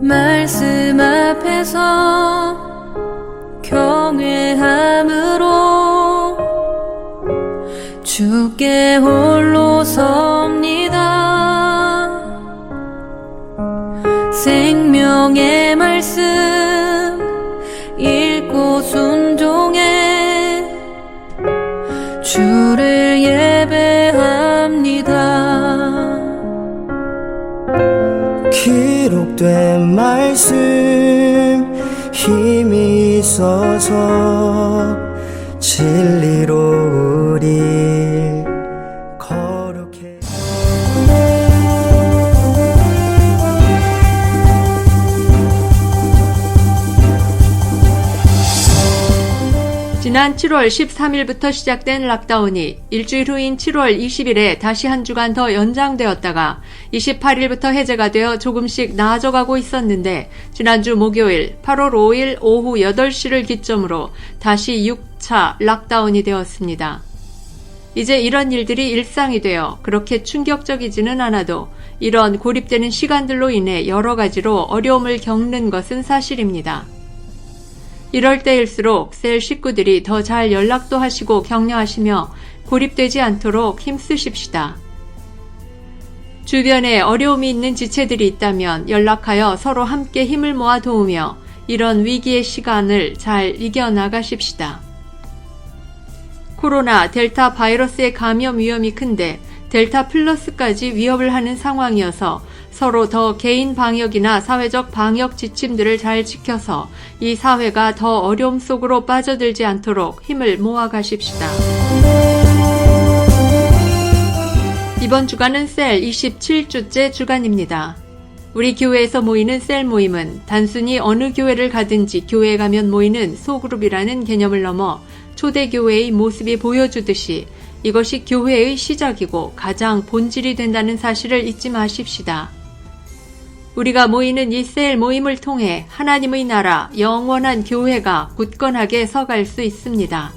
말씀 앞에서 경외함으로 주께 홀로 섭니다 말씀 힘이 있어서 진리 지난 7월 13일부터 시작된 락다운이 일주일 후인 7월 20일에 다시 한 주간 더 연장되었다가 28일부터 해제가 되어 조금씩 나아져가고 있었는데 지난주 목요일 8월 5일 오후 8시를 기점으로 다시 6차 락다운이 되었습니다. 이제 이런 일들이 일상이 되어 그렇게 충격적이지는 않아도 이런 고립되는 시간들로 인해 여러 가지로 어려움을 겪는 것은 사실입니다. 이럴 때일수록 셀 식구들이 더 잘 연락도 하시고 격려하시며 고립되지 않도록 힘쓰십시다. 주변에 어려움이 있는 지체들이 있다면 연락하여 서로 함께 힘을 모아 도우며 이런 위기의 시간을 잘 이겨나가십시다. 코로나 델타 바이러스의 감염 위험이 큰데 델타 플러스까지 위협을 하는 상황이어서 서로 더 개인 방역이나 사회적 방역 지침들을 잘 지켜서 이 사회가 더 어려움 속으로 빠져들지 않도록 힘을 모아 가십시다. 이번 주간은 셀 27주째 주간입니다. 우리 교회에서 모이는 셀 모임은 단순히 어느 교회를 가든지 교회에 가면 모이는 소그룹이라는 개념을 넘어 초대교회의 모습이 보여주듯이 이것이 교회의 시작이고 가장 본질이 된다는 사실을 잊지 마십시다. 우리가 모이는 이 셀 모임을 통해 하나님의 나라 영원한 교회가 굳건하게 서갈 수 있습니다.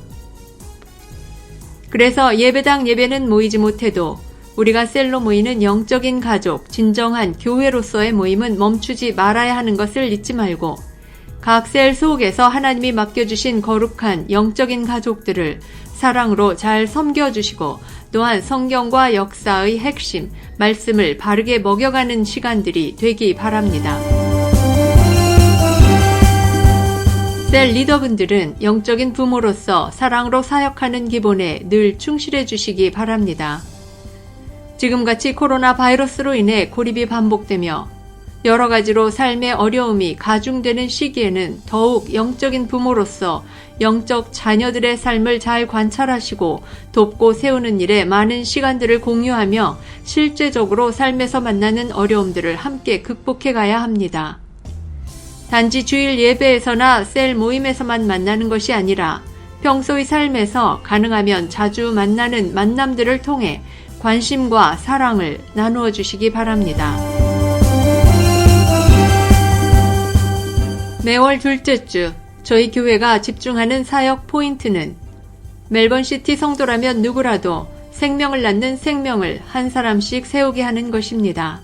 그래서 예배당 예배는 모이지 못해도 우리가 셀로 모이는 영적인 가족, 진정한 교회로서의 모임은 멈추지 말아야 하는 것을 잊지 말고 각 셀 속에서 하나님이 맡겨주신 거룩한 영적인 가족들을 사랑으로 잘 섬겨주시고 또한 성경과 역사의 핵심, 말씀을 바르게 먹여가는 시간들이 되기 바랍니다. 셀 리더분들은 영적인 부모로서 사랑으로 사역하는 기본에 늘 충실해 주시기 바랍니다. 지금같이 코로나 바이러스로 인해 고립이 반복되며 여러 가지로 삶의 어려움이 가중되는 시기에는 더욱 영적인 부모로서 영적 자녀들의 삶을 잘 관찰하시고 돕고 세우는 일에 많은 시간들을 공유하며 실제적으로 삶에서 만나는 어려움들을 함께 극복해 가야 합니다. 단지 주일 예배에서나 셀 모임에서만 만나는 것이 아니라 평소의 삶에서 가능하면 자주 만나는 만남들을 통해 관심과 사랑을 나누어 주시기 바랍니다. 매월 둘째 주 저희 교회가 집중하는 사역 포인트는 멜번 시티 성도라면 누구라도 생명을 낳는 생명을 한 사람씩 세우게 하는 것입니다.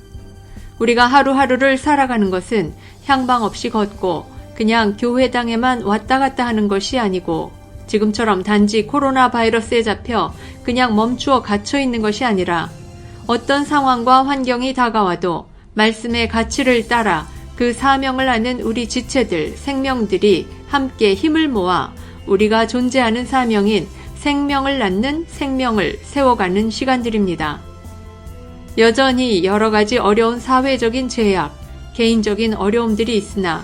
우리가 하루하루를 살아가는 것은 향방 없이 걷고 그냥 교회당에만 왔다 갔다 하는 것이 아니고 지금처럼 단지 코로나 바이러스에 잡혀 그냥 멈추어 갇혀 있는 것이 아니라 어떤 상황과 환경이 다가와도 말씀의 가치를 따라 그 사명을 아는 우리 지체들, 생명들이 함께 힘을 모아 우리가 존재하는 사명인 생명을 낳는 생명을 세워가는 시간들입니다. 여전히 여러 가지 어려운 사회적인 제약, 개인적인 어려움들이 있으나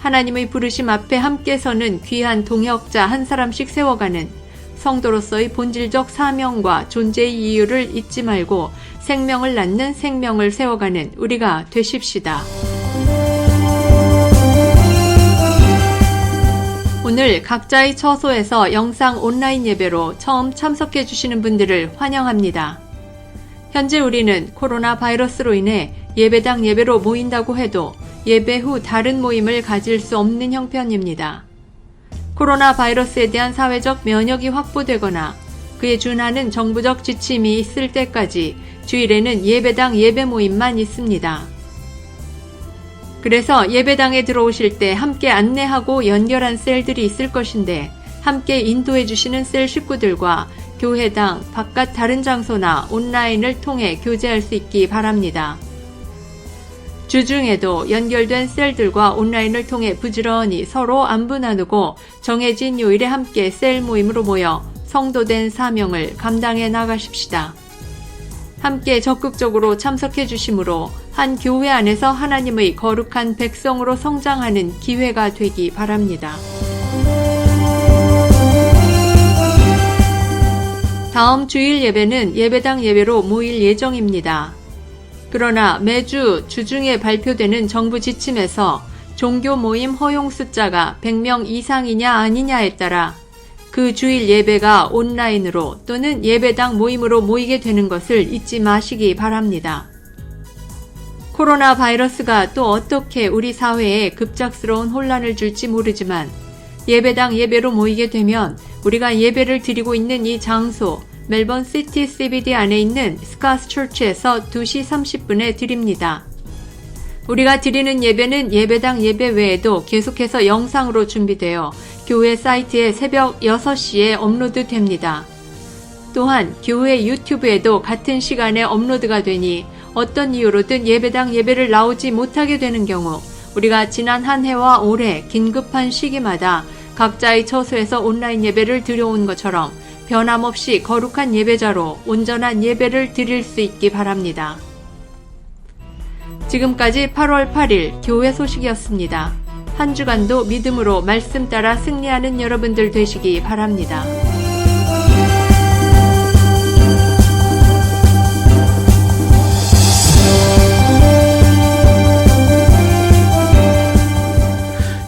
하나님의 부르심 앞에 함께 서는 귀한 동역자 한 사람씩 세워가는 성도로서의 본질적 사명과 존재의 이유를 잊지 말고 생명을 낳는 생명을 세워가는 우리가 되십시다. 오늘 각자의 처소에서 영상 온라인 예배로 처음 참석해 주시는 분들을 환영합니다. 현재 우리는 코로나 바이러스로 인해 예배당 예배로 모인다고 해도 예배 후 다른 모임을 가질 수 없는 형편입니다. 코로나 바이러스에 대한 사회적 면역이 확보되거나 그에 준하는 정부적 지침이 있을 때까지 주일에는 예배당 예배 모임만 있습니다. 그래서 예배당에 들어오실 때 함께 안내하고 연결한 셀들이 있을 것인데 함께 인도해 주시는 셀 식구들과 교회당, 바깥 다른 장소나 온라인을 통해 교제할 수 있기 바랍니다. 주중에도 연결된 셀들과 온라인을 통해 부지런히 서로 안부 나누고 정해진 요일에 함께 셀 모임으로 모여 성도된 사명을 감당해 나가십시다. 함께 적극적으로 참석해 주심으로 한 교회 안에서 하나님의 거룩한 백성으로 성장하는 기회가 되기 바랍니다. 다음 주일 예배는 예배당 예배로 모일 예정입니다. 그러나 매주 주중에 발표되는 정부 지침에서 종교 모임 허용 숫자가 100명 이상이냐 아니냐에 따라 그 주일 예배가 온라인으로 또는 예배당 모임으로 모이게 되는 것을 잊지 마시기 바랍니다. 코로나 바이러스가 또 어떻게 우리 사회에 급작스러운 혼란을 줄지 모르지만 예배당 예배로 모이게 되면 우리가 예배를 드리고 있는 이 장소 멜번 시티 CBD 안에 있는 스카스 처치에서 2시 30분에 드립니다. 우리가 드리는 예배는 예배당 예배 외에도 계속해서 영상으로 준비되어 교회 사이트에 새벽 6시에 업로드 됩니다. 또한 교회 유튜브에도 같은 시간에 업로드가 되니 어떤 이유로든 예배당 예배를 나오지 못하게 되는 경우 우리가 지난 한 해와 올해 긴급한 시기마다 각자의 처소에서 온라인 예배를 드려온 것처럼 변함없이 거룩한 예배자로 온전한 예배를 드릴 수 있기 바랍니다. 지금까지 8월 8일 교회 소식이었습니다. 한 주간도 믿음으로 말씀 따라 승리하는 여러분들 되시기 바랍니다.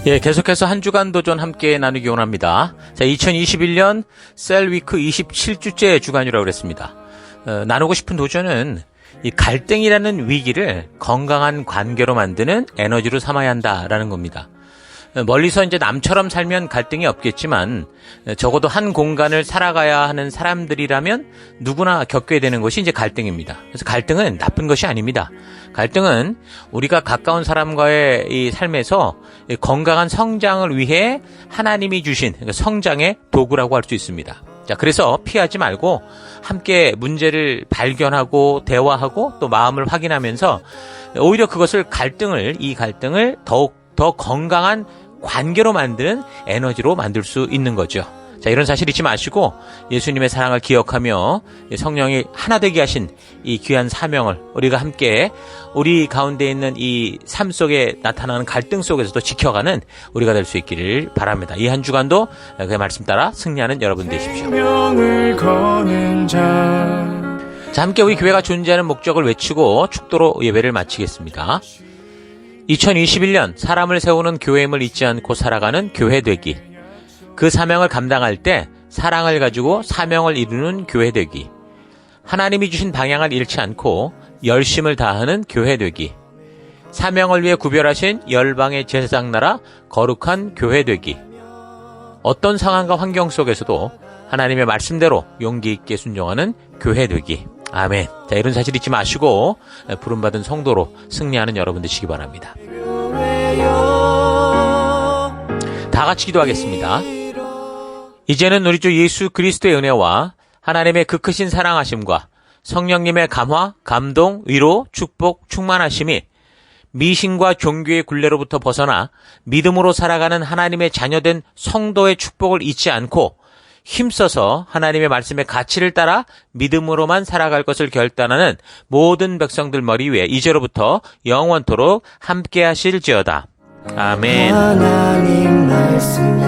예, 계속해서 한 주간 도전 함께 나누기 원합니다. 자, 2021년 셀위크 27주째 주간이라고 그랬습니다. 어, 나누고 싶은 도전은 이 갈등이라는 위기를 건강한 관계로 만드는 에너지로 삼아야 한다라는 겁니다. 어, 멀리서 이제 남처럼 살면 갈등이 없겠지만 어, 적어도 한 공간을 살아가야 하는 사람들이라면 누구나 겪게 되는 것이 이제 갈등입니다. 그래서 갈등은 나쁜 것이 아닙니다. 갈등은 우리가 가까운 사람과의 이 삶에서 이 건강한 성장을 위해 하나님이 주신 그러니까 성장의 도구라고 할 수 있습니다. 자, 그래서 피하지 말고 함께 문제를 발견하고 대화하고 또 마음을 확인하면서 오히려 그것을 갈등을 이 갈등을 더욱 더 건강한 관계로 만드는 에너지로 만들 수 있는 거죠. 자, 이런 사실 잊지 마시고 예수님의 사랑을 기억하며 성령이 하나 되게 하신 이 귀한 사명을 우리가 함께 우리 가운데 있는 이 삶 속에 나타나는 갈등 속에서도 지켜가는 우리가 될 수 있기를 바랍니다. 이 한 주간도 그 말씀 따라 승리하는 여러분 되십시오. 자, 함께 우리 교회가 존재하는 목적을 외치고 축도로 예배를 마치겠습니다. 2021년 사람을 세우는 교회임을 잊지 않고 살아가는 교회 되기. 그 사명을 감당할 때 사랑을 가지고 사명을 이루는 교회 되기. 하나님이 주신 방향을 잃지 않고 열심을 다하는 교회 되기. 사명을 위해 구별하신 열방의 제사장 나라 거룩한 교회 되기. 어떤 상황과 환경 속에서도 하나님의 말씀대로 용기 있게 순종하는 교회 되기. 아멘. 자, 이런 사실 잊지 마시고 부름받은 성도로 승리하는 여러분 되시기 바랍니다. 다 같이 기도하겠습니다. 이제는 우리 주 예수 그리스도의 은혜와 하나님의 그 크신 사랑하심과 성령님의 감화, 감동, 위로, 축복, 충만하심이 미신과 종교의 굴레로부터 벗어나 믿음으로 살아가는 하나님의 자녀된 성도의 축복을 잊지 않고 힘써서 하나님의 말씀의 가치를 따라 믿음으로만 살아갈 것을 결단하는 모든 백성들 머리 위에 이제로부터 영원토록 함께 하실지어다. 아멘. 하나님 말씀에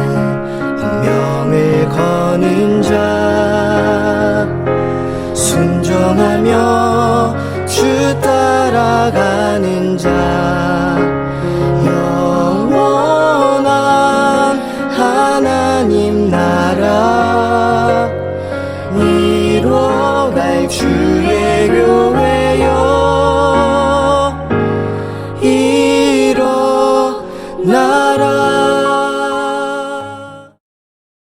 명을 거는 자 순종하며 주 따라가는 자